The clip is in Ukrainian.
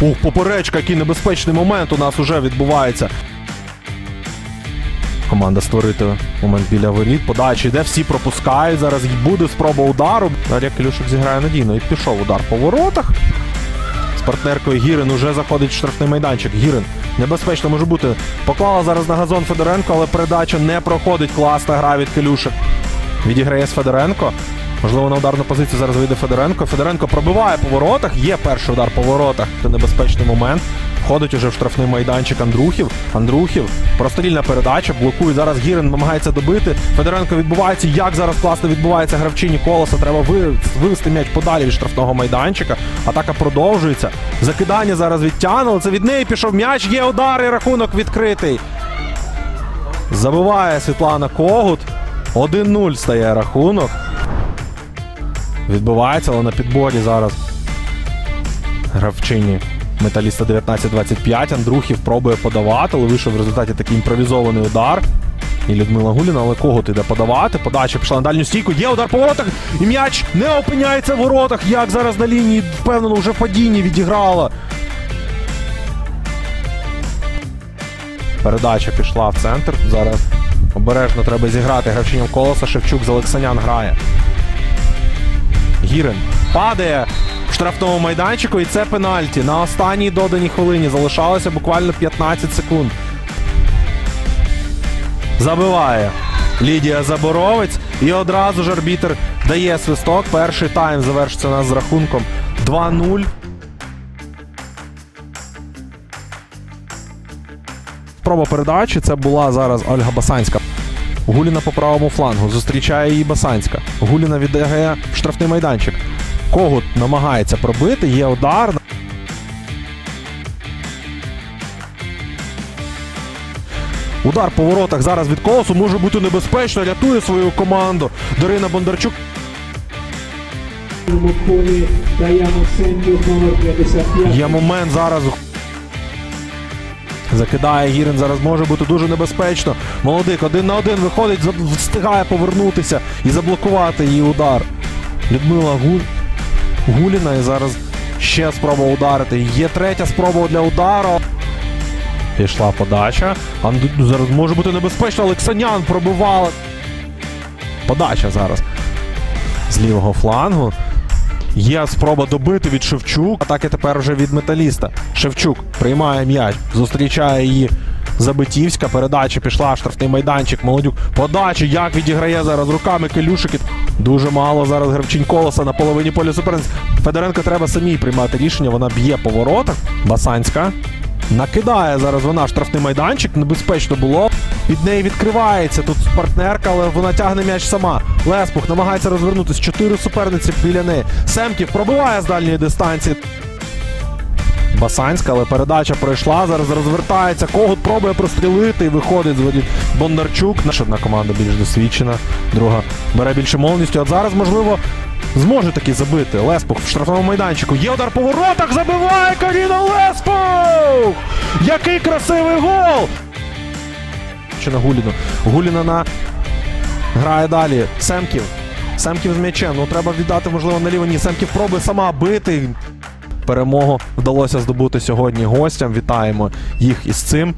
Ух, поперечка, який небезпечний момент у нас уже відбувається. Команда створити момент біля воріт. Подача йде, всі пропускають. Зараз буде спроба удару. Далі Килюшик зіграє надійно. І пішов удар по воротах. З партнеркою Гірин уже заходить в штрафний майданчик. Гірин небезпечно може бути. Поклала зараз на газон Федоренко, але передача не проходить. Класна гра від Килюшик. Відіграє з Федоренко. Можливо, на ударну позицію зараз вийде Федоренко. Федоренко пробиває по воротах. Є перший удар по воротах. Це небезпечний момент. Входить уже в штрафний майданчик Андрухів. Андрухів. Прострільна передача. Блокує зараз Гірин, намагається добити. Федоренко відбувається. Як зараз класно відбувається гравчині колоса. Треба вивести м'яч подалі від штрафного майданчика. Атака продовжується. Закидання зараз відтягнуло. Це від неї пішов м'яч. Є удар і рахунок відкритий. Забиває Світлана Когут. 1-0 стає рахунок. Відбувається, але на підборі зараз гравчині металіста 19-25. Андрухів пробує подавати, але вийшов в результаті такий імпровізований удар. І Людмила Гуліна, але кого ти йде подавати? Подача пішла на дальню стійку. Є удар по воротах. І м'яч не опиняється в воротах. Як зараз на лінії, впевнено, вже в падінні відіграла. Передача пішла в центр. Зараз обережно треба зіграти гравчиням колоса. Шевчук з Олексанян грає. Гірин падає в штрафному майданчику, і це пенальті. На останній доданій хвилині залишалося буквально 15 секунд. Забиває Лідія Заборовець. І одразу ж арбітер дає свисток. Перший тайм завершиться у нас з рахунком 2-0. Спроба передачі це була зараз Ольга Басанська. Гуліна по правому флангу. Зустрічає її Басанська. Гуліна віддає в штрафний майданчик. Когут намагається пробити, є удар. Удар по воротах зараз від колосу може бути небезпечно. Рятує свою команду. Дарина Бондарчук цьому полі Даяну Сеньків номер 55. Є момент зараз. Закидає Гірин, зараз може бути дуже небезпечно. Молодик один на один виходить, встигає повернутися і заблокувати її удар. Людмила Гуль... Гуліна і зараз ще спроба ударити. Є третя спроба для удару. Пішла подача. Анду... Зараз може бути небезпечно. Олексанян пробивала. Подача зараз з лівого флангу. Є спроба добити від Шевчук. Атаки тепер вже від металіста. Шевчук приймає м'яч, зустрічає її Забитівська. Передача пішла, штрафний майданчик. Молодюк. Подача, як відіграє зараз руками Келюшики. Дуже мало зараз гравчинь колоса на половині поля суперниць. Федоренко треба самій приймати рішення. Вона б'є по воротах. Басанська. Накидає зараз вона штрафний майданчик. Небезпечно було. Під неї відкривається тут партнерка, але вона тягне м'яч сама. Леспух намагається розвернутися. Чотири суперниці біля неї. Семків пробиває з дальньої дистанції. Басанська, але передача пройшла. Зараз розвертається. Когут пробує прострілити і виходить з воріт. Бондарчук. Наша одна команда більш досвідчена, друга бере більше мовністю. От зараз, можливо, зможе таки забити. Леспух в штрафному майданчику. Є удар по воротах. Забиває Каріна Леспух! Який красивий гол! Чи на Гуліну. Гуліна на грає далі. Семків. Семків з м'ячем. Ну треба віддати, можливо, наліво. Ні, Семків пробує сама бити. Перемогу вдалося здобути сьогодні гостям. Вітаємо їх із цим.